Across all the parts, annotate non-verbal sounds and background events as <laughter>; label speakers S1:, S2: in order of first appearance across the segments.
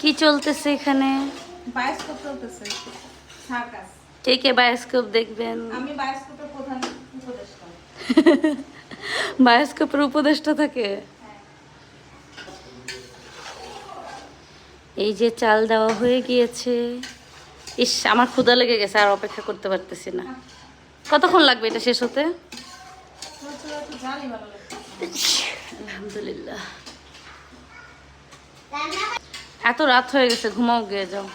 S1: কি। চলতেছে এখানে?
S2: বায়োস্কোপ চলতেছে। সার্কাস
S1: কে কে বায়োস্কোপ দেখবেন?
S2: আমি বায়োস্কোপের প্রধান উপদেষ্টা। <laughs>
S1: বায়োস্কোপের উপদেষ্টা থাকে?
S2: হ্যাঁ।
S1: এই যে চাল দেওয়া হয়ে গিয়েছে। ইস আমার ক্ষুদা লেগে গেছে আর অপেক্ষা করতে পারতেছি না। কতক্ষণ লাগবে এটা শেষ হতে?
S2: জানি ভালো
S1: এত রাত হয়ে গেছে, ঘুমাও গিয়ে যাও।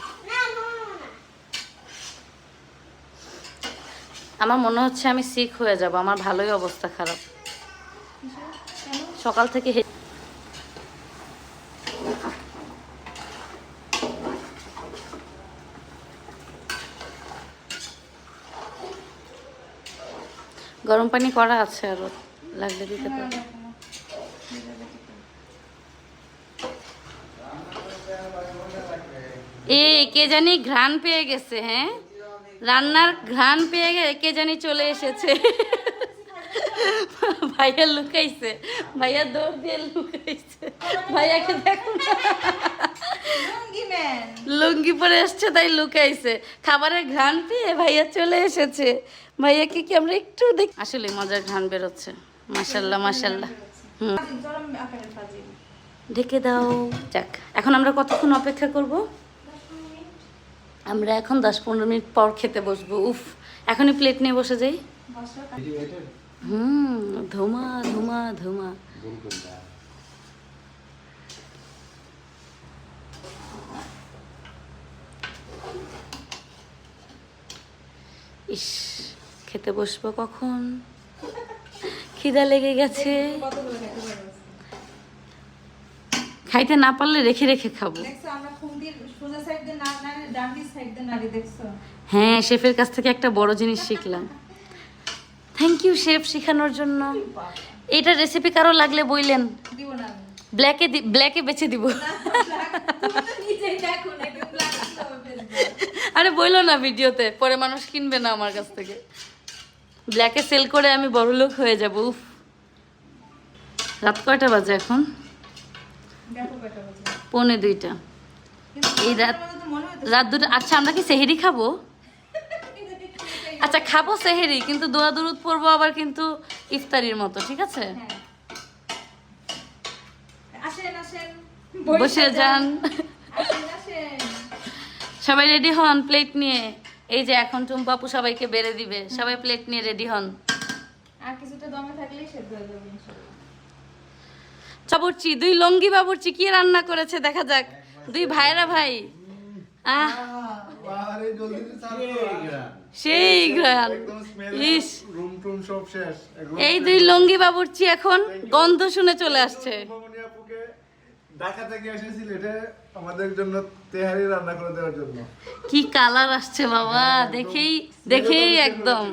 S1: আমার মনে হচ্ছে আমি সিক হয়ে যাব, আমার ভালোই অবস্থা খারাপ। সকাল থেকে গরম পানি করা আছে আরও, লাগলে দিতে পারো
S2: দেখো না। ভিজাবে কি করে?
S1: এ কে জানি ঘ্রাণ পেয়ে গেছে হ্যাঁ? রান্নার ঘ্রাণ পেয়ে গে- কে জানি চলে এসেছে। ভাইয়া লুকাইছে ভাইয়া দৌড় দিয়ে লুকাইছে। ভাইয়াকে দেখো
S2: লুঙ্গি
S1: পরে এসছে তাই লুকাইছে। খাবারের ঘ্রাণ পেয়ে ভাইয়া চলে এসেছে। ভাইয়াকে কি আমরা একটু দেখি? আসলে মজার ঘ্রাণ বেরোচ্ছে। মাসাল্লাহ মাসাল্লাহ ঢেকে দাও। যাক, এখন আমরা কতক্ষণ অপেক্ষা করব? আমরা এখন দশ পনেরো মিনিট পর খেতে বসবো। উফ, এখনই প্লেট নিয়ে বসে যাই। হুম, ধুমা ধুমা ধুমা। ইস, খেতে বসবো কখন? খিদা লেগে গেছে? খাইতে না পারলে রেখে রেখে খাব। হ্যাঁ শেফের কাছ থেকে একটা বড় জিনিস শিখলাম। থ্যাংক ইউ শেফ শেখানোর জন্য। এটা রেসিপি কারও লাগলে বইলেন। ব্ল্যাকে ব্ল্যাকে বেছে দিব। আরে বইলো না ভিডিওতে পরে মানুষ কিনবে না আমার কাছ থেকে। ব্ল্যাকে সেল করে আমি বড় লোক হয়ে যাব উফ। রাত কয়টা বাজে এখন। পৌনে দুইটা। এই রাত- রাত দুটো আচ্ছা আমরা কি সেহেরি খাব? আচ্ছা খাব সেহেরি কিন্তু দোয়া দুরুদ পড়ব আবার কিন্তু ইফতারির মতো ঠিক আছে?
S2: হ্যাঁ।
S1: বসে যান। সবাই রেডি হন প্লেট নিয়ে। এই যে এখন টুম্পাপু সবাইকে বেড়ে দিবে। সবাই প্লেট নিয়ে রেডি হন।
S2: আর কিছুটা দমে থাকলেই সেদ্ধ হয়ে যাবে
S1: বাবুর্চি দুই লঙ্গি বাবুর্চি কি রান্না করেছে দেখা যাক। দুই ভাইরা ভাই। আহ, সেই
S3: একদম
S1: এই দুই লঙ্গি বাবুর্চি এখন গন্ধ শুনে চলে আসছে।
S3: ঢাকা
S1: কি কালার আসছে বাবা, দেখেই দেখেই একদম।